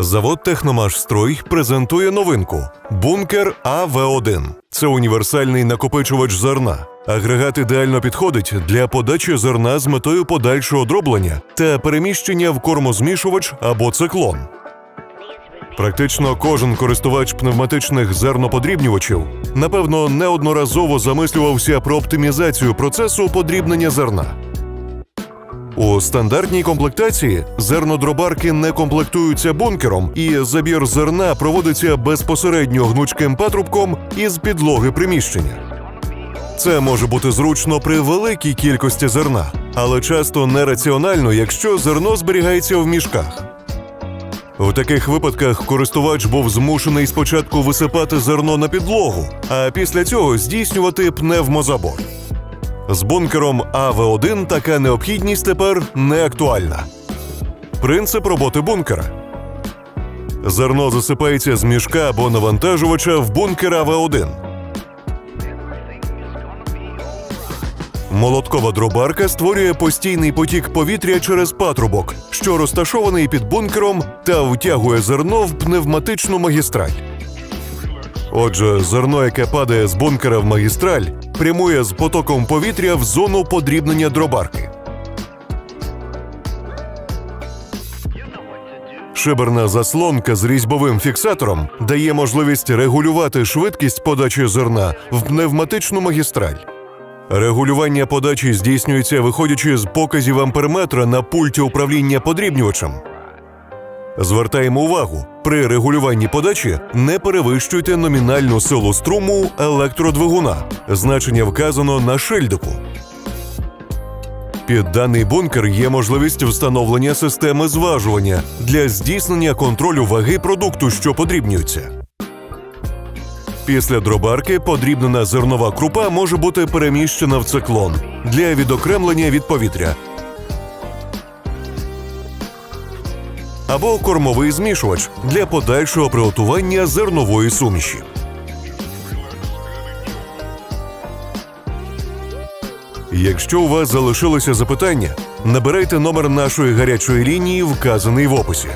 Завод Техномашстрой презентує новинку Бункер АВ1. Це універсальний накопичувач зерна. Агрегат ідеально підходить для подачі зерна з метою подальшого дроблення та переміщення в кормозмішувач або циклон. Практично кожен користувач пневматичних зерноподрібнювачів напевно неодноразово замислювався про оптимізацію процесу подрібнення зерна. У стандартній комплектації зернодробарки не комплектуються бункером, і забір зерна проводиться безпосередньо гнучким патрубком із підлоги приміщення. Це може бути зручно при великій кількості зерна, але часто нераціонально, якщо зерно зберігається в мішках. В таких випадках користувач був змушений спочатку висипати зерно на підлогу, а після цього здійснювати пневмозабор. З бункером АВ1 така необхідність тепер не актуальна. Принцип роботи бункера. Зерно засипається з мішка або навантажувача в бункер АВ1. Молоткова дробарка створює постійний потік повітря через патрубок, що розташований під бункером, та втягує зерно в пневматичну магістраль. Отже, зерно, яке падає з бункера в магістраль, прямує з потоком повітря в зону подрібнення дробарки. Шиберна заслонка з різьбовим фіксатором дає можливість регулювати швидкість подачі зерна в пневматичну магістраль. Регулювання подачі здійснюється виходячи з показів амперметра на пульті управління подрібнювачем. Звертаємо увагу, при регулюванні подачі не перевищуйте номінальну силу струму електродвигуна. Значення вказано на шильдику. Під даний бункер є можливість встановлення системи зважування для здійснення контролю ваги продукту, що подрібнюється. Після дробарки подрібнена зернова крупа може бути переміщена в циклон для відокремлення від повітря або кормовий змішувач для подальшого приготування зернової суміші. Якщо у вас залишилося запитання, набирайте номер нашої гарячої лінії, вказаний в описі.